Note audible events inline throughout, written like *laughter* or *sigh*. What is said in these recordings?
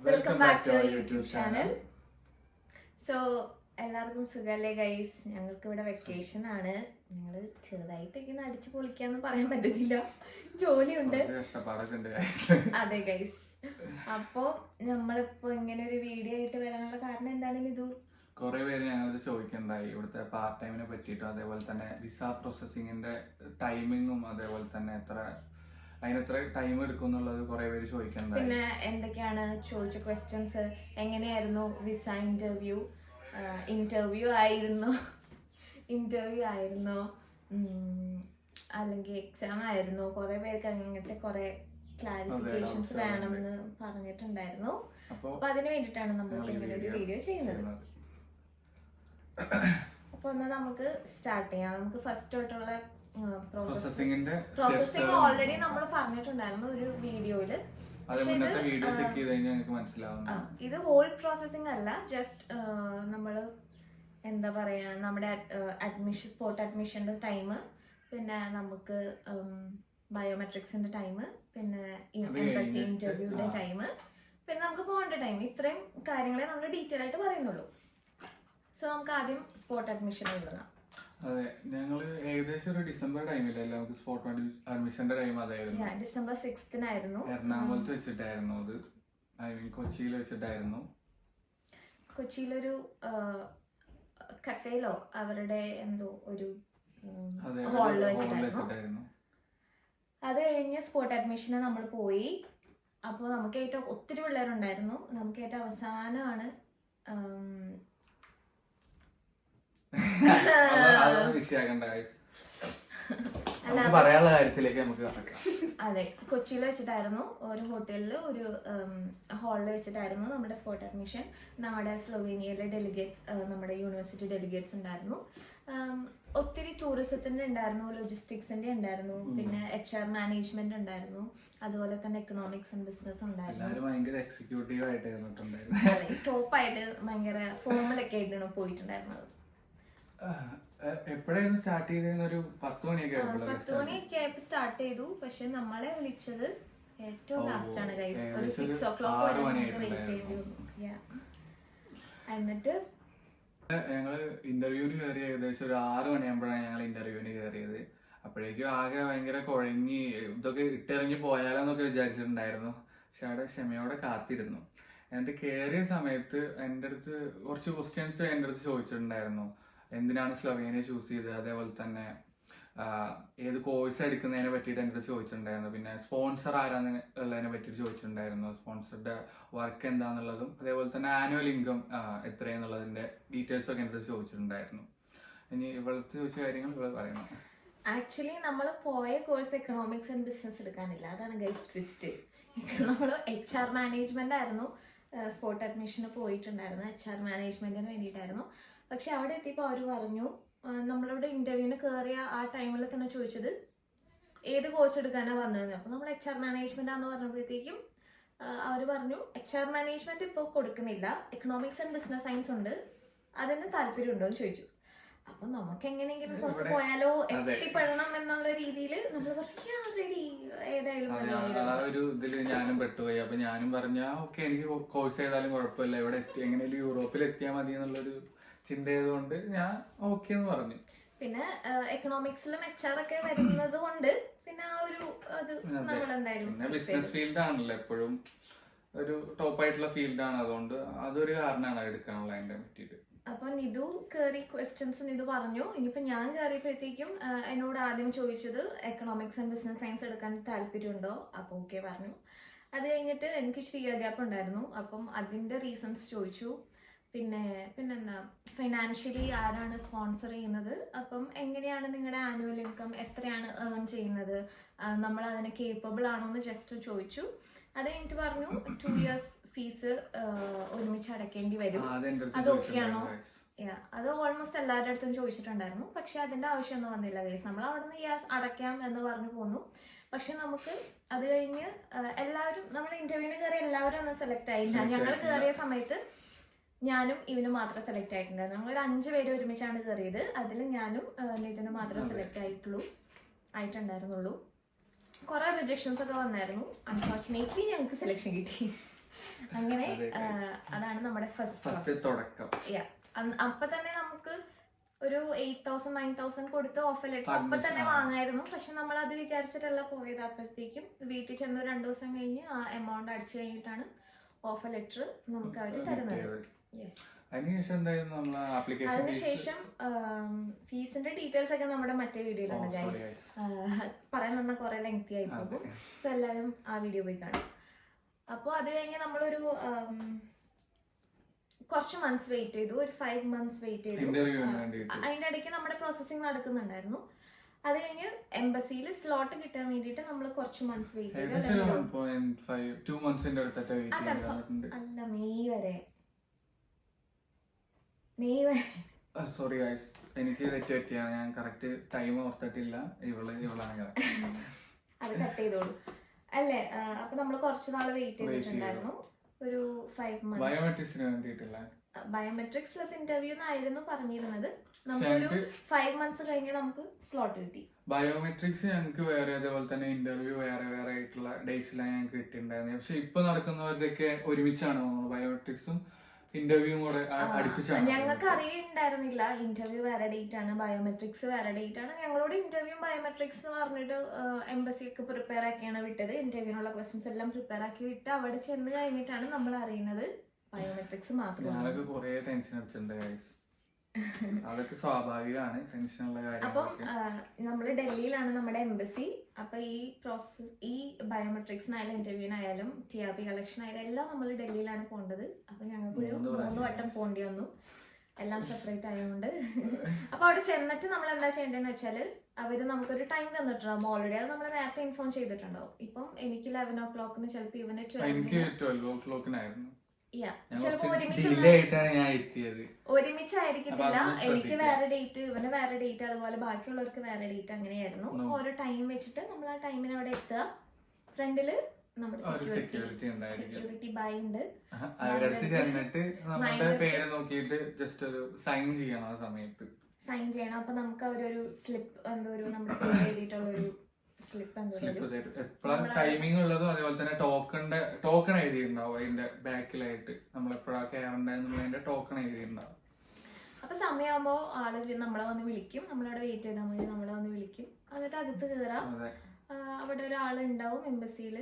Welcome back to YouTube channel so എല്ലാവർക്കും സുഖല്ലേ guys ഞങ്ങൾക്ക് ഇവിടെ വെക്കേഷൻ ആണ്. ഞങ്ങൾ ചെറുതായിട്ടൊക്കെ ഇങ്ങനെ അടിച്ചു പൊളിക്കാന്ന് പറയാൻ പറ്റത്തില്ല. ജോലിയുണ്ട്. അതെ ഗൈസ് അപ്പോ നമ്മളിപ്പോ ഇങ്ങനെ ഒരു വീഡിയോ ആയിട്ട് വരാനുള്ള കാരണം എന്താണ് ഇത് കുറെ പേര് ഞങ്ങളത് ചോദിക്കണ്ടായി ഇവിടുത്തെ പാർട്ട് ടൈമിനെ പറ്റിയിട്ടും അതേപോലെ തന്നെ വിസ പ്രോസസ്സിങ്ങിന്റെ ടൈമിങ്ങും അതേപോലെ തന്നെ എത്ര അതിന് എത്ര ടൈം എടുക്കും എന്നുള്ളത് കുറെ പേര് ചോദിക്കുന്നത് പിന്നെ എന്തൊക്കെയാണ് ചോദിച്ച ക്വസ്റ്റ്യൻസ് എങ്ങനെയായിരുന്നു വിസ ഇന്റർവ്യൂ ഇന്റർവ്യൂ ആയിരുന്നു. ഇന്റർവ്യൂ ആയിരുന്നു. അല്ലെങ്കിൽ എക്സാം ആയിരുന്നു. കുറെ പേർക്ക് അങ്ങനത്തെ കുറെ ക്ലാരിഫിക്കേഷൻസ് വേണമെന്ന് പറഞ്ഞിട്ടുണ്ടായിരുന്നു. അപ്പൊ അതിനു വേണ്ടിയിട്ടാണ് നമ്മൾ ഇങ്ങനെ ഒരു വീഡിയോ ചെയ്യുന്നത്. ചെയ്യുന്നത്. അപ്പൊ ഒന്ന് നമുക്ക് സ്റ്റാർട്ട് ചെയ്യാം. നമുക്ക് ഫസ്റ്റ് തൊട്ടുള്ള പ്രോസസ് പ്രോസസ്സിങ്ങിന്റെ പ്രോസസ്സിങ് ഓൾറെഡി നമ്മൾ പറഞ്ഞിട്ടുണ്ടായിരുന്നു ഒരു വീഡിയോയിൽ വീഡിയോ ചെക്ക് ചെയ്ത് കഴിഞ്ഞാൽ മനസ്സിലാവും ഇത് ഹോൾ പ്രോസസ്സിംഗ് അല്ല ജസ്റ്റ് നമ്മൾ എന്താ പറയാ നമ്മുടെ അഡ്മിഷൻ സ്പോട്ട് അഡ്മിഷന്റെ ടൈം പിന്നെ നമുക്ക് ബയോമെട്രിക്സിന്റെ ടൈം പിന്നെ എംബസി ഇന്റർവ്യൂവിന്റെ ടൈം പിന്നെ നമുക്ക് പോകേണ്ട ടൈം ഇത്രയും കാര്യങ്ങളെ നമ്മൾ ഡീറ്റെയിൽ ആയിട്ട് പറയുന്നുള്ളൂ. സോ നമുക്ക് ആദ്യം സ്പോട്ട് അഡ്മിഷൻ എഴുതണം. അതെ ഞങ്ങൾ ഏകദേശം ഒരു ഡിസംബർ ടൈമിലല്ലേ നമുക്ക് സ്പോട്ട് അഡ്മിഷന്റെ ടൈം അതായിരുന്നു. ഡിസംബർ സിക്സ്തിനായിരുന്നു എറണാകുളത്ത് വെച്ചിട്ടായിരുന്നു അത്. ഐ മീൻ കൊച്ചിയിൽ വെച്ചിട്ടായിരുന്നു. കൊച്ചിയിലൊരു കഫേലോ അവരുടെ എന്തോ ഒരു ഹാളിൽ വെച്ചിട്ടായിരുന്നു. അത് കഴിഞ്ഞ് സ്പോട്ട് അഡ്മിഷന് നമ്മൾ പോയി. അപ്പോൾ നമുക്ക് ഏറ്റവും ഒത്തിരി പിള്ളേരുണ്ടായിരുന്നു. നമുക്ക് ഏറ്റവും അവസാനമാണ് അതൊന്നും വിഷയാക്കണ്ട guys. നമുക്ക് പറയാനുള്ള കാര്യത്തിലേക്ക് നമുക്ക് കടക്കാം. അതെ കൊച്ചിയിൽ വെച്ചിട്ടായിരുന്നു. ഒരു ഹോട്ടലിൽ ഒരു ഹാളിൽ വെച്ചിട്ടായിരുന്നു നമ്മുടെ സ്പോട്ട് അഡ്മിഷൻ നമ്മുടെ സ്ലോവേനിയയിലെ ഡെലിഗേറ്റ്സ് നമ്മുടെ യൂണിവേഴ്സിറ്റി ഡെലിഗേറ്റ്സ് ഉണ്ടായിരുന്നു. ഉം, ഒത്തിരി ടൂറിസത്തിന്റെ ഉണ്ടായിരുന്നു ലോജിസ്റ്റിക്സിന്റെ ഉണ്ടായിരുന്നു പിന്നെ എച്ച് ആർ മാനേജ്മെന്റ് ഉണ്ടായിരുന്നു അതുപോലെ തന്നെ എക്കണോമിക്സ് ആൻഡ് ബിസിനസ് ഉണ്ടായിരുന്നു. എല്ലാവരും ഭയങ്കര എക്സിക്യൂട്ടീവ് ആയിട്ട് ടോപ്പ് ആയിട്ട് ഭയങ്കര ഫോമിലൊക്കെ ആയിട്ടാണ് പോയിട്ടുണ്ടായിരുന്നത്. എപ്പോഴായിരുന്നു സ്റ്റാർട്ട് ചെയ്തതെന്ന് ഒരു പത്ത് മണിയൊക്കെ പത്ത് മണിയൊക്കെ ആയപ്പോ സ്റ്റാർട്ട് ചെയ്തു. പക്ഷെ നമ്മളെ വിളിച്ചത് ഏറ്റവും ലാസ്റ്റ് ആണ് ഗൈസ് ഒരു സിക്സ് ഓ ക്ലോക്ക് വരെ നമുക്ക് വെയിറ്റ് Yeah. എന്നിട്ട് ഞങ്ങൾ ഇന്റർവ്യൂവിന് കയറി ഏകദേശം ഒരു ആറ് മണിയാകുമ്പോഴാണ് ഞങ്ങൾ ഇന്റർവ്യൂവിന് കയറിയത് അപ്പോഴേക്കും ആകെ ഭയങ്കര കുഴങ്ങി ഇതൊക്കെ ഇട്ടിറങ്ങി പോയാലോ എന്നൊക്കെ വിചാരിച്ചിട്ടുണ്ടായിരുന്നു. പക്ഷെ അവിടെ ക്ഷമയോടെ കാത്തിരുന്നു. എന്നിട്ട് കയറിയ സമയത്ത് എന്റെ അടുത്ത് കുറച്ച് ക്വസ്റ്റ്യൻസ് എന്റെ അടുത്ത് ചോദിച്ചിട്ടുണ്ടായിരുന്നു. എന്തിനാണ് സ്ലൊവേനിയ ചൂസ് ചെയ്തത്? അതേപോലെ തന്നെ ഏത് കോഴ്സ് എടുക്കുന്നതിനെ പറ്റിയിട്ട് എന്റെ ചോദിച്ചിട്ടുണ്ടായിരുന്നു. പിന്നെ സ്പോൺസർ ആരാന്ന് ഉള്ളതിനെ പറ്റിയിട്ട് ചോദിച്ചിട്ടുണ്ടായിരുന്നു. സ്പോൺസറുടെ വർക്ക് എന്താണെന്നുള്ളതും അതേപോലെ തന്നെ ആനുവൽ ഇൻകം എത്രയെന്നുള്ളതിന്റെ ഡീറ്റെയിൽസ് ഒക്കെ എന്റെ ചോദിച്ചിട്ടുണ്ടായിരുന്നു. ഇനി ഇവിടുത്തെ ചോദിച്ച കാര്യങ്ങൾ ഇവിടെ പറയണം ആക്ച്വലി നമ്മൾ പോയ കോഴ്സ് എക്കണോമിക്സ് ആൻഡ് ബിസിനസ് എടുക്കാനില്ല. അതാണ് ഗൈസ് ട്വിസ്റ്റ് നമ്മൾ എച്ച് ആർ മാനേജ്മെന്റ് ആയിരുന്നു. സ്പോട്ട് അഡ്മിഷന് പോയിട്ടുണ്ടായിരുന്നു. എച്ച് ആർ മാനേജ്മെന്റിന് വേണ്ടിയിട്ടായിരുന്നു. പക്ഷെ അവിടെ എത്തിയപ്പോൾ അവർ പറഞ്ഞു നമ്മളിവിടെ ഇന്റർവ്യൂവിന് കയറിയ ആ ടൈമിൽ തന്നെ ചോദിച്ചത് ഏത് കോഴ്സ് എടുക്കാനാണ് വന്നതെന്ന്. അപ്പോൾ നമ്മൾ എച്ച് ആർ മാനേജ്മെന്റ് ആണെന്ന് പറഞ്ഞപ്പോഴത്തേക്കും അവർ പറഞ്ഞു എച്ച് ആർ മാനേജ്മെന്റ് ഇപ്പോൾ കൊടുക്കുന്നില്ല. എക്കണോമിക്സ് ആൻഡ് ബിസിനസ് സയൻസ് ഉണ്ട്. അതിന് താല്പര്യമുണ്ടോ എന്ന് ചോദിച്ചു. അപ്പൊ നമുക്ക് എങ്ങനെയെങ്കിലും പുറത്ത് പോയാലോ. എത്തിപ്പെടണം എന്നുള്ള രീതിയിൽ നമ്മൾ റെഡി. ഒരു ഇതിൽ ഞാനും പെട്ടുപോയി. അപ്പൊ ഞാനും പറഞ്ഞു ഓക്കെ എനിക്ക് കോഴ്സ് ചെയ്താലും കുഴപ്പമില്ല. ഇവിടെ എത്തി എങ്ങനെയും യൂറോപ്പിൽ എത്തിയാൽ മതി എന്നുള്ളൊരു ചിന്ത ചെയ്തുകൊണ്ട് ഞാൻ ഓക്കെ എന്ന് പറഞ്ഞു. പിന്നെ എക്കണോമിക്സിലും എച്ച് ആർ ഒക്കെ വരുന്നത് കൊണ്ട് പിന്നെ ആ ഒരു അത്. നമ്മൾ എന്തായാലും പിന്നെ ബിസിനസ്. ഫീൽഡ് ആണല്ലോ എപ്പോഴും. ഒരു ടോപ്പ് ആയിട്ടുള്ള ഫീൽഡാണ് അതുകൊണ്ട് അതൊരു കാരണമാണ് എടുക്കാനുള്ള അതിന്റെ പറ്റിയിട്ട്. അപ്പൊ നിതു കയറി ക്വസ്റ്റ്യൻസ് നിതു പറഞ്ഞു. ഇനിയിപ്പോ ഞാൻ കയറിയപ്പോഴത്തേക്കും എന്നോട് ആദ്യം ചോദിച്ചത് എക്കണോമിക്സ് ആൻഡ് ബിസിനസ് സയൻസ് എടുക്കാൻ താല്പര്യമുണ്ടോ? അപ്പൊ ഓക്കെ പറഞ്ഞു. അത് കഴിഞ്ഞിട്ട് എനിക്ക് ഇച്ചിരി ഇയർ ഗ്യാപ്പ് ഉണ്ടായിരുന്നു. അപ്പം അതിന്റെ റീസൺസ് ചോദിച്ചു. പിന്നെ പിന്നെന്താ? ഫിനാൻഷ്യലി ആരാണ് സ്പോൺസർ ചെയ്യുന്നത്? അപ്പം എങ്ങനെയാണ് നിങ്ങളുടെ ആനുവൽ ഇൻകം എത്രയാണ് ഏൺ ചെയ്യുന്നത്? നമ്മൾ അതിന് കേപ്പബിൾ ആണോ എന്ന് ജസ്റ്റ് ചോദിച്ചു. അത് എനിക്ക് പറഞ്ഞു ടു ഇയേഴ്സ് ഫീസ് ഒരുമിച്ച് അടയ്ക്കേണ്ടി വരും. അത് ഓക്കെയാണോ? അത് ഓൾമോസ്റ്റ് എല്ലാവരുടെ അടുത്തും ചോദിച്ചിട്ടുണ്ടായിരുന്നു. പക്ഷെ അതിന്റെ ആവശ്യമൊന്നും വന്നില്ല ഗൈസ് നമ്മൾ അവിടെ നിന്ന് യാസ് അടയ്ക്കാം എന്ന് പറഞ്ഞു പോന്നു. പക്ഷെ നമുക്ക് അത് കഴിഞ്ഞ് എല്ലാവരും നമ്മൾ ഇന്റർവ്യൂവിന് കയറി എല്ലാവരും ഒന്നും സെലക്ട് ആയില്ല. ഞങ്ങൾ. കയറിയ സമയത്ത് ഞാനും ഇവനും മാത്രം സെലക്ട് ആയിട്ടുണ്ടായിരുന്നു. ഞങ്ങൾ ഒരു അഞ്ച് പേര് ഒരുമിച്ചാണ് കയറിയത് അതിൽ ഞാനും ആ, മാത്രം. സെലക്ട് ആയിട്ടുള്ളൂ ആയിട്ടുണ്ടായിരുന്നുള്ളൂ. കുറെ റിജക്ഷൻസ് ഒക്കെ വന്നായിരുന്നു. അൺഫോർച്ചുനേറ്റ്ലി ഞങ്ങൾക്ക് സെലക്ഷൻ കിട്ടി. അങ്ങനെ അതാണ് നമ്മുടെ ഫസ്റ്റ് ഫസ്റ്റ് തുടക്കം. അപ്പൊ തന്നെ നമുക്ക് ഒരു എയ്റ്റ് തൗസൻഡ് നയൻ തൗസൻഡ് കൊടുത്ത് ഓഫർ ലെറ്റർ അപ്പൊ തന്നെ വാങ്ങായിരുന്നു. പക്ഷെ നമ്മൾ അത് വിചാരിച്ചിട്ടല്ല പോയത്. അപ്പോഴത്തേക്കും വീട്ടിൽ ചെന്ന് രണ്ടു ദിവസം കഴിഞ്ഞ് ആ എമൗണ്ട് അടിച്ചു കഴിഞ്ഞിട്ടാണ് ഓഫർ ലെറ്റർ നമുക്ക് അവർ തരുന്നത് അതിനുശേഷം ഫീസിന്റെ ഡീറ്റെയിൽസ് ഒക്കെ നമ്മുടെ മറ്റേ വീഡിയോയിലാണ് Oh, ഗൈസ് പറയാൻ വന്ന കുറെ ലെങ്തി ആയി പോകും. സോ എല്ലാവരും ആ വീഡിയോ പോയി കാണും. അപ്പോൾ അത് കഴിഞ്ഞ് നമ്മളൊരു കുറച്ച് മന്ത്സ് വെയിറ്റ് ചെയ്തു. ഒരു ഫൈവ് മന്ത്സ് വെയിറ്റ് ചെയ്തു. അതിന്റെ ഇടയ്ക്ക് നമ്മുടെ പ്രോസസ്സിംഗ് നടക്കുന്നുണ്ടായിരുന്നു. അത് കഴിഞ്ഞ് എംബസിയിൽ സ്ലോട്ട് കിട്ടാൻ വേണ്ടിയിട്ട് നമ്മൾ കുറച്ച് മന്ത്സ് വെയിറ്റ് ചെയ്തു അല്ല, മെയ് വരെ. മെയ് വരെ. സോറി ഗൈസ് എനിക്ക് തെറ്റ് പറ്റിയാണ് ഞാൻ കറക്റ്റ് ടൈം ഓർത്തിട്ടില്ല. ഇവൾ ഇവളാണ് അത് കട്ട് ചെയ്തോളൂ. അല്ലേ അപ്പൊ നമ്മൾ കുറച്ച് നാൾ വെയിറ്റ് ചെയ്തിട്ടുണ്ടായിരുന്നു. ഒരു ഫൈവ് മന്ത്സ് ബയോമെട്രിക്സിന് വേണ്ടിയിട്ടില്ല. ബയോമെട്രിക്സ് പ്ലസ് ഇന്റർവ്യൂ എന്നായിരുന്നു പറഞ്ഞിരുന്നത്. നമ്മളൊരു ഫൈവ് മന്ത്സ് കഴിഞ്ഞ് നമുക്ക് സ്ലോട്ട് കിട്ടി. ബയോമെട്രിക്സ് ഞങ്ങൾക്ക് വേറെ അതേപോലെ തന്നെ ഇന്റർവ്യൂ വേറെ വേറെ ആയിട്ടുള്ള ഡേറ്റ്സിലാണ് ഞങ്ങൾക്ക് കിട്ടിയിട്ടുണ്ടായിരുന്നത് പക്ഷെ ഇപ്പൊ നടക്കുന്നവരുടെയൊക്കെ ഒരുമിച്ചാണ് തോന്നുന്നത് ബയോമെട്രിക്സും ഇന്റർവ്യൂവും കൂടെ അ- അടുപ്പിച്ചാണ് ഞങ്ങൾക്ക് അറിയുണ്ടായിരുന്നില്ല. ഇന്റർവ്യൂ വേറെ ഡേറ്റ് ആണ് ബയോമെട്രിക്സ് വേറെ ഡേറ്റ് ആണ്. ഞങ്ങളോട് ഇന്റർവ്യൂ ബയോമെട്രിക്സ് എന്ന് പറഞ്ഞിട്ട് എംബസി ഒക്കെ പ്രിപ്പയർ ആക്കിയാണ് വിട്ടത്. ഇന്റർവ്യൂനുള്ള ക്വസ്റ്റ്യൻസ് എല്ലാം പ്രിപ്പയർ ആക്കി വിട്ട് അവിടെ ചെന്ന് കഴിഞ്ഞിട്ടാണ് നമ്മൾ അറിയുന്നത്. ബയോമെട്രിക്സ് മാത്രം ഞാനൊക്കെ കുറേ ടെൻഷൻ അടിച്ചിട്ടുണ്ട് ഗൈസ് അതൊക്കെ സ്വാഭാവികമാണ് ടെൻഷനുള്ള അപ്പം നമ്മൾ ഡൽഹിയിലാണ് നമ്മുടെ എംബസി അപ്പൊ ഈ പ്രോസസ് ഈ ബയോമെട്രിക്സിനായാലും ഇന്റർവ്യൂവിനായാലും ടി ആർ പി കളക്ഷൻ ആയാലും എല്ലാം നമ്മൾ ഡൽഹിയിലാണ് പോകേണ്ടത് അപ്പൊ ഞങ്ങൾക്ക് ഒരു മൂന്ന് വട്ടം പോകേണ്ടി വന്നു. എല്ലാം സെപ്പറേറ്റ് ആയതുകൊണ്ട് അപ്പൊ അവിടെ ചെന്നിട്ട് നമ്മൾ എന്താ ചെയ്യേണ്ടതെന്ന് വെച്ചാൽ അവർ നമുക്കൊരു ടൈം തന്നിട്ടുണ്ടാവും. ഓൾറെഡി അത് നമ്മൾ നേരത്തെ ഇൻഫോം ചെയ്തിട്ടുണ്ടാവും. ഇപ്പം എനിക്ക് ലെവൻ ഓ ക്ലോക്കിന് ചിലപ്പോൾ ഇവന് ഓ ട്വൽവ് ഒരുമിച്ചായിരിക്കത്തില്ല. എനിക്ക്. വേറെ ഡേറ്റ് ഇവന് വേറെ ഡേറ്റ് അതുപോലെ ബാക്കിയുള്ളവർക്ക് വേറെ ഡേറ്റ് അങ്ങനെയായിരുന്നു. ഓരോ ടൈം വെച്ചിട്ട് നമ്മൾ ആ ടൈമിന് അവിടെ എത്തുക. ഫ്രണ്ടിൽ നമ്മുടെ സെക്യൂരിറ്റി ബൈ ഉണ്ട്. അവരടുത്ത് ചെന്നിട്ട് നമ്മുടെ പേര് നോക്കിയിട്ട് ജസ്റ്റ് ഒരു സൈൻ ചെയ്യണം ആ സമയത്ത്. സൈൻ ചെയ്യണം. അപ്പൊ നമുക്ക് അവരൊരു സ്ലിപ്പ് എന്തോ ഒരു നമ്മുടെ പേര് എഴുതിയിട്ടുള്ള ഒരു സ്ലിപ്പ് എപ്പോഴാണ് ടൈമിംഗ് ഉള്ളതും അതേപോലെ തന്നെ ടോക്കണിന്റെ ടോക്കൺ എഴുതിയിട്ടുണ്ടാവും അതിന്റെ ബാക്കിലായിട്ട്. നമ്മൾ എപ്പോഴാണ് കയറണ്ടെന്നുള്ളതിന്റെ ടോക്കൺ എഴുതിയിട്ടുണ്ടാവും. അപ്പൊ സമയമാകുമ്പോ ആൾ നമ്മളെ വന്ന് വിളിക്കും. നമ്മളവിടെ വെയിറ്റ് ചെയ്താൽ മതി. നമ്മളെ വന്ന് വിളിക്കും. എന്നിട്ട് അകത്ത് കയറാം അവിടെ ഒരാളുണ്ടാവും എംബസിയിൽ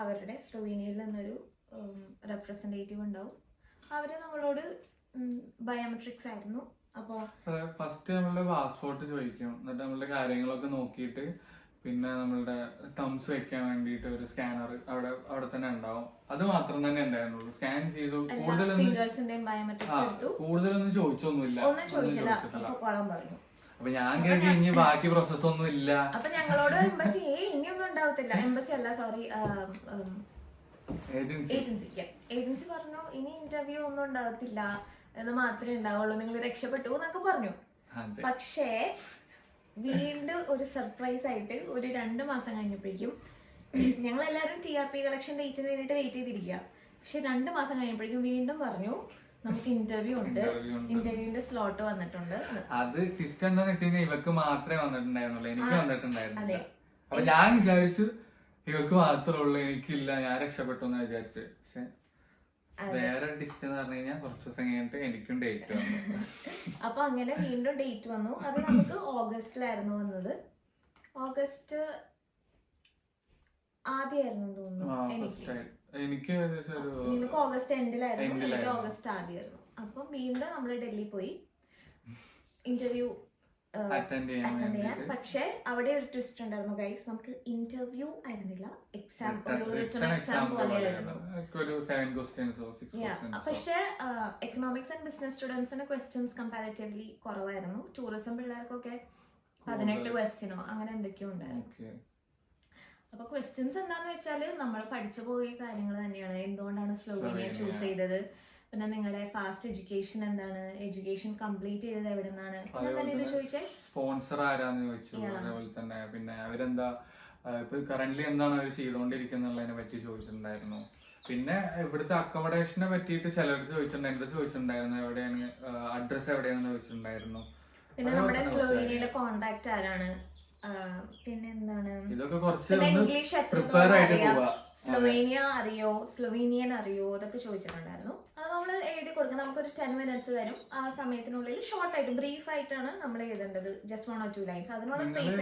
അവരുടെ സ്ലോവീനിയയിൽ നിന്നൊരു റെപ്രസെന്റേറ്റീവ് ഉണ്ടാവും. അവർ നമ്മളോട് ബയോമെട്രിക്സ് ആയിരുന്നു. ഫസ്റ്റ് നമ്മളുടെ പാസ്പോർട്ട് ചോദിക്കും. എന്നിട്ട് നമ്മളുടെ കാര്യങ്ങളൊക്കെ നോക്കിയിട്ട് പിന്നെ നമ്മളുടെ തംസ് വെക്കാൻ വേണ്ടിയിട്ട് ഒരു സ്കാനർ അവിടെ അവിടെ തന്നെ ഉണ്ടാവും. അത് മാത്രം തന്നെ ഉണ്ടായിരുന്നുള്ളൂ. സ്കാൻ ചെയ്തു. കൂടുതലൊന്നും കൂടുതലൊന്നും ചോദിച്ചൊന്നുമില്ല. അപ്പൊ ഞാൻ കരുതി ഇനി ബാക്കി പ്രോസസ് ഒന്നും ഇല്ല. അപ്പൊ ഞങ്ങളോട് എംബസി ഒന്നും ഇനിയൊന്നും ഉണ്ടാവത്തില്ല. എംബസി അല്ല സോറി ഏജൻസി ഏജൻസി ഏജൻസി പറഞ്ഞു ഇനി ഇന്റർവ്യൂ ഒന്നും ഉണ്ടാകത്തില്ല എന്ന് മാത്രമേ ഉണ്ടാവുള്ളൂ. നിങ്ങൾ രക്ഷപ്പെട്ടു എന്നൊക്കെ പറഞ്ഞു. പക്ഷേ വീണ്ടും ഒരു സർപ്രൈസ് ആയിട്ട് ഒരു രണ്ട് മാസം കഴിഞ്ഞപ്പോഴേക്കും ഞങ്ങൾ എല്ലാവരും T R P collection date വേണ്ടിയിട്ട് വെയിറ്റ് ചെയ്തിരിക്കുക. പക്ഷെ രണ്ട് മാസം കഴിഞ്ഞപ്പോഴേക്കും വീണ്ടും പറഞ്ഞു നമുക്ക് ഇന്റർവ്യൂ ഉണ്ട്. ഇന്റർവ്യൂന്റെ ഇന്റർവ്യൂവിന്റെ സ്ലോട്ട് വന്നിട്ടുണ്ട് അത് ട്വിസ്റ്റ് എന്താന്ന് വെച്ച് കഴിഞ്ഞാൽ ഇവക്ക് മാത്രമേ വന്നിട്ടുണ്ടായിരുന്നുള്ളൂ. എനിക്ക് വന്നിട്ടുണ്ടായിരുന്നു. അപ്പൊ ഞാൻ വിചാരിച്ചു ഇവക്ക് മാത്രമേ ഉള്ളൂ എനിക്കില്ല ഞാൻ രക്ഷപ്പെട്ടു എന്ന് വിചാരിച്ചു. പക്ഷെ. വേറെ ഡിസ്റ്റ് എന്ന് പറഞ്ഞു കഴിഞ്ഞാൽ കുറച്ച് ദിവസം കഴിഞ്ഞിട്ട് എനിക്കും ഡേറ്റ് വന്നു. *laughs* അപ്പൊ അങ്ങനെ വീണ്ടും ഡേറ്റ് വന്നു. അത് നമുക്ക് ഓഗസ്റ്റിലായിരുന്നു വന്നത്. ഓഗസ്റ്റ് ആദ്യമായിരുന്നു തോന്നുന്നു എനിക്ക്. എനിക്ക് നിനക്ക് ഓഗസ്റ്റ് എൻഡിലായിരുന്നു എനിക്ക്. ഓഗസ്റ്റ് ആദ്യമായിരുന്നു അപ്പം വീണ്ടും നമ്മൾ ഡൽഹി പോയി. *laughs* ഇന്റർവ്യൂ അറ്റൻഡ് ചെയ്യാൻ. പക്ഷെ അവിടെ ഒരു ട്വിസ്റ്റ് ഉണ്ടായിരുന്നു. ഗൈസ് നമുക്ക് ഇന്റർവ്യൂ ആയിരുന്നില്ല. എക്സാം റിട്ടേൺ എക്സാം പോലെയായിരുന്നു. പക്ഷെ എക്കണോമിക്സ് ആൻഡ് ബിസിനസ് സ്റ്റുഡൻസിന് ക്വസ്റ്റ്യൻസ് കമ്പാരിറ്റീവ്ലി കുറവായിരുന്നു. ടൂറിസം പിള്ളേർക്കൊക്കെ പതിനെട്ട് ക്വസ്റ്റ്യനോ അങ്ങനെ എന്തൊക്കെയോ ഉണ്ടായിരുന്നു. അപ്പൊ ക്വസ്റ്റ്യൻസ് എന്താന്ന് വെച്ചാൽ നമ്മൾ പഠിച്ചു പോയ കാര്യങ്ങൾ തന്നെയാണ്. എന്തുകൊണ്ടാണ് സ്ലോവേനിയ. ചൂസ് ചെയ്തത്? പിന്നെ നിങ്ങളുടെ ഫാസ്റ്റ് എഡ്യൂക്കേഷൻ എന്താണ്? എഡ്യൂക്കേഷൻ കംപ്ലീറ്റ് ചെയ്തത് എവിടെ നിന്നാണ് സ്പോൺസർ ആരാന്ന് ചോദിച്ചു. അതേപോലെ തന്നെ പിന്നെ അവരെന്താ ഇപ്പൊ കറന്റ് എന്താണ് അവർ ചെയ്തോണ്ടിരിക്കുന്നതിനെ പറ്റി ചോദിച്ചിട്ടുണ്ടായിരുന്നു. പിന്നെ ഇവിടുത്തെ അക്കോമഡേഷനെ പറ്റിയിട്ട് ചിലർ ചോദിച്ചിട്ടുണ്ടായിരുന്നു എന്താ ചോദിച്ചിട്ടുണ്ടായിരുന്നു? എവിടെയാണ് അഡ്രസ് എവിടെയാണെന്ന് ചോദിച്ചിട്ടുണ്ടായിരുന്നു. പിന്നെ നമ്മുടെ സ്ലോവേനിയയിലെ കോണ്ടാക്ട് ആരാണ്? പിന്നെ എന്താണ്? ഇതൊക്കെ കുറച്ച് ഇംഗ്ലീഷ് ആയിട്ട് അറിയാം? സ്ലോവേനിയൻ അറിയോ? അതൊക്കെ ചോദിച്ചിട്ടുണ്ടായിരുന്നു. നമ്മൾ എഴുതി നമുക്ക് നമുക്കൊരു ടെൻ മിനിറ്റ്സ് തരും. ആ സമയത്തിനുള്ളിൽ ഷോർട്ട് ആയിട്ട് ബ്രീഫ് ആയിട്ടാണ് നമ്മൾ എഴുതേണ്ടത്. Just one or two lines അതിനുള്ള സ്പേസ്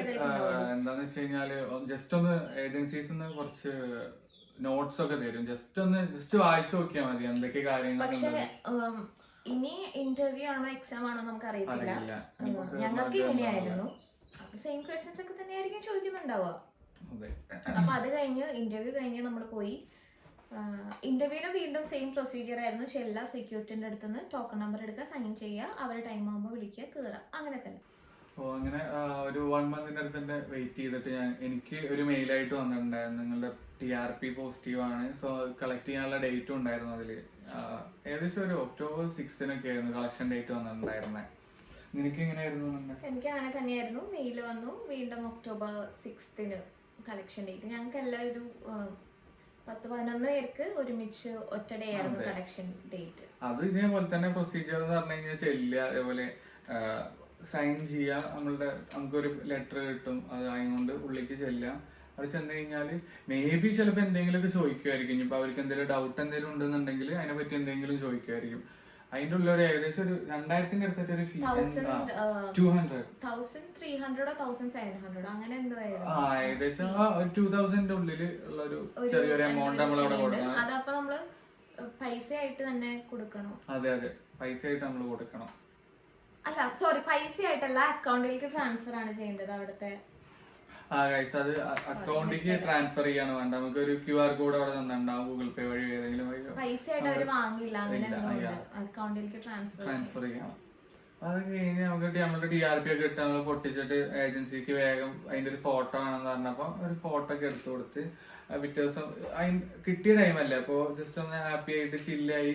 എന്താണെന്ന് വെച്ച് കഴിഞ്ഞാൽ ജസ്റ്റ് ഒന്ന് ഏജൻസീസ് കുറച്ച് നോട്ട്സ് ഒക്കെ തരും. ജസ്റ്റ് ഒന്ന് ജസ്റ്റ് വായിച്ചു നോക്കിയാൽ മതി എന്തൊക്കെ കാര്യങ്ങൾ പക്ഷേ. ഇനി ഇന്റർവ്യൂ ആണോ എക്സാം ആണോ നമുക്ക് അറിയത്തില്ല. ഞങ്ങൾക്ക് ഇങ്ങനെയായിരുന്നു. സെയിം ക്വസ്റ്റ്യൻസ് ഒക്കെ തന്നെയായിരിക്കും ചോദിക്കുന്നുണ്ടാവുക. അപ്പൊ അത് കഴിഞ്ഞ് ഇന്റർവ്യൂ കഴിഞ്ഞ് നമ്മൾ പോയി. ഇന്റർവ്യൂവിന് വീണ്ടും സെയിം പ്രൊസീജിയർ ആയിരുന്നു. പക്ഷെ എല്ലാ സെക്യൂരിറ്റിന്റെ അടുത്ത് നിന്ന് ടോക്കൺ നമ്പർ എടുക്കുക സൈൻ ചെയ്യുക അവർ ടൈം ആകുമ്പോൾ വിളിക്കുക കയറുക അങ്ങനെ തന്നെ. ഓ അങ്ങനെ ഒരു വൺ മന്തിന്റെ അടുത്ത് തന്നെ വെയിറ്റ് ചെയ്തിട്ട് ഞാൻ എനിക്ക് ഒരു മെയിലായിട്ട് വന്നിട്ടുണ്ടായിരുന്നു. നിങ്ങളുടെ ടി ആർ പി പോസിറ്റീവ് ആണ്. സോ കളക്ട് ചെയ്യാനുള്ള ഡേറ്റും ഉണ്ടായിരുന്നു അതിൽ ഏകദേശം ഒരു ഒക്ടോബർ സിക്സ്തിനൊക്കെ ആയിരുന്നു കളക്ഷൻ ഡേറ്റ് വന്നിട്ടുണ്ടായിരുന്നത് നിനക്ക് എങ്ങനെയായിരുന്നു എനിക്ക് അങ്ങനെ തന്നെയായിരുന്നു. മെയിൽ വന്നു. വീണ്ടും ഒക്ടോബർ സിക്സ്തിന് കളക്ഷൻ ഡേറ്റ് ഞങ്ങൾക്ക് എല്ലാം ഒരു പത്ത് പതിനൊന്ന് പേർക്ക് ഒരുമിച്ച് ഒറ്റ ഡേ ആയിരുന്നു അതെ. കളക്ഷൻ ഡേറ്റ് അത് ഇതേപോലെ തന്നെ പ്രൊസീജിയർ എന്ന് പറഞ്ഞു കഴിഞ്ഞാൽ ചെല്ലുക അതേപോലെ സൈൻ ചെയ്യുക നമ്മളുടെ നമുക്കൊരു ലെറ്റർ കിട്ടും അത് അതുകൊണ്ട് ഉള്ളിലേക്ക് ചെല്ലുക. അവിടെ ചെന്ന് കഴിഞ്ഞാൽ മേ ബി ചിലപ്പോൾ എന്തെങ്കിലുമൊക്കെ ചോദിക്കുമായിരിക്കും. ഇനിയിപ്പോൾ അവർക്ക് എന്തെങ്കിലും ഡൗട്ട് എന്തെങ്കിലും ഉണ്ടെന്നുണ്ടെങ്കിൽ അതിനെപ്പറ്റി എന്തെങ്കിലും ചോദിക്കുമായിരിക്കും. അതിന്റെ ഉള്ളിൽ ഒരു ഏകദേശം ഒരു രണ്ടായിരത്തിന്റെ അടുത്തിട്ട് ഒരു ടു ഹൺഡ്രഡ് തൗസൻഡ് ത്രീ ഹൺഡ്രഡോ തൗസൻഡ് സെവൻ ഹൺഡ്രഡോ അങ്ങനെ എന്തോ ആ ഏകദേശം ടു തൗസൻഡിന്റെ ഉള്ളിൽ ഉള്ള ഒരു ചെറിയൊരു എമൗണ്ട് നമ്മൾ ഉണ്ട്. കൊടുക്കണം. അതപ്പോ നമ്മൾ പൈസ ആയിട്ട് തന്നെ കൊടുക്കണോ. അതെ അതെ. പൈസ ആയിട്ട് നമ്മൾ കൊടുക്കണം. അല്ല സോറി പൈസ ആയിട്ടല്ല അക്കൗണ്ടിലേക്ക് ട്രാൻസ്ഫർ ആണ് ചെയ്യേണ്ടത് അവിടുത്തെ ആ ഗൈസ് അത് അക്കൗണ്ടിലേക്ക് ട്രാൻസ്ഫർ ചെയ്യാണ് വേണ്ട നമുക്ക് ഒരു ക്യു ആർ കോഡ് അവിടെ തന്നിട്ടുണ്ടാവും ഗൂഗിൾ പേ വഴി ഏതെങ്കിലും പൈസ വാങ്ങില്ല. അക്കൗണ്ടിലേക്ക് ട്രാൻസ്ഫർ ചെയ്യണം അത് കഴിഞ്ഞ് നമുക്ക് നമ്മുടെ ഡി ആർ പി ഒക്കെ ഇട്ട് നമ്മൾ പൊട്ടിച്ചിട്ട് ഏജൻസിക്ക് വേഗം അതിന്റെ ഒരു ഫോട്ടോ ആണെന്ന് പറഞ്ഞപ്പോ ഒരു ഫോട്ടോ ഒക്കെ എടുത്തു കൊടുത്ത് പിറ്റേ ദിവസം അതിന് കിട്ടിയ ടൈമല്ലേ അപ്പോ ജസ്റ്റ് ഒന്ന് ഹാപ്പി ആയിട്ട് ചില്ലായി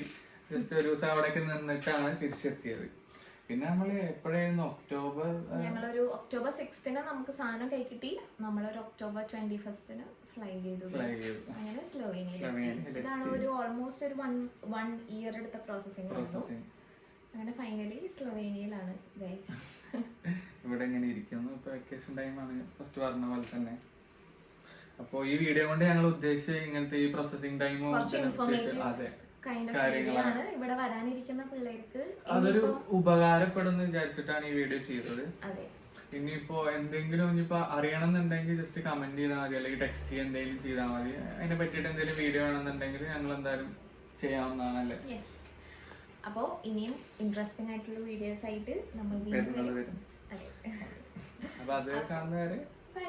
ജസ്റ്റ് ഒരു ദിവസം അവിടെയൊക്കെ നിന്നിട്ടാണ് തിരിച്ചെത്തിയത്. പിന്നെ നമ്മൾ എപ്പോഴായിരുന്നു ഒക്ടോബർ ഞങ്ങളൊരു ഒക്ടോബർ സിക്സ്തിന് നമുക്ക് സാധനം കൈ കിട്ടി. നമ്മളൊരു ഒക്ടോബർ ട്വന്റി ഫസ്റ്റിന് ഫ്ലൈ ചെയ്തു. അങ്ങനെ സ്ലോവേനിയയിൽ ഇതാണ് ഒരു ഓൾമോസ്റ്റ് ഒരു വൺ വൺ ഇയർ എടുത്ത പ്രോസസ്സിംഗ് അങ്ങനെ ഫൈനലി സ്ലോവേനിയയിലാണ് ഗൈസ് ഇവിടെ ഇങ്ങനെ ഇരിക്കുന്നു. ഇപ്പൊ വെക്കേഷൻ ടൈമാണ് ഫസ്റ്റ് പറഞ്ഞ പോലെ തന്നെ. അപ്പൊ ഈ വീഡിയോ കൊണ്ട് ഞങ്ങൾ ഉദ്ദേശിച്ച ഇങ്ങനത്തെ ഈ പ്രോസസ്സിംഗ് ടൈമും അതെ. കാര്യങ്ങളാണ്. ഇവിടെ വരാനിരിക്കുന്ന പിള്ളേർക്ക്. അതൊരു ഉപകാരപ്പെടുന്ന വിചാരിച്ചിട്ടാണ് ഈ വീഡിയോ ചെയ്തത്. അതെ. ഇനിയിപ്പോ എന്തെങ്കിലും ഇനിയിപ്പോ അറിയണം എന്നുണ്ടെങ്കിൽ ജസ്റ്റ് കമന്റ് ചെയ്താൽ മതി അല്ലെങ്കിൽ ടെക്സ്റ്റ് ചെയ്യാൻ എന്തെങ്കിലും ചെയ്താൽ മതി. അതിനെ പറ്റിയിട്ട് എന്തെങ്കിലും വീഡിയോ വേണമെന്നുണ്ടെങ്കിൽ ഞങ്ങൾ എന്തായാലും ചെയ്യാവുന്നതാണല്ലേ യെസ് അപ്പോൾ ഇനിയും ഇൻട്രസ്റ്റിംഗ് ആയിട്ടുള്ള വീഡിയോസ് ആയിട്ട് നമ്മൾ അതെ. അപ്പൊ അത് കാണുന്നവരെ ബൈ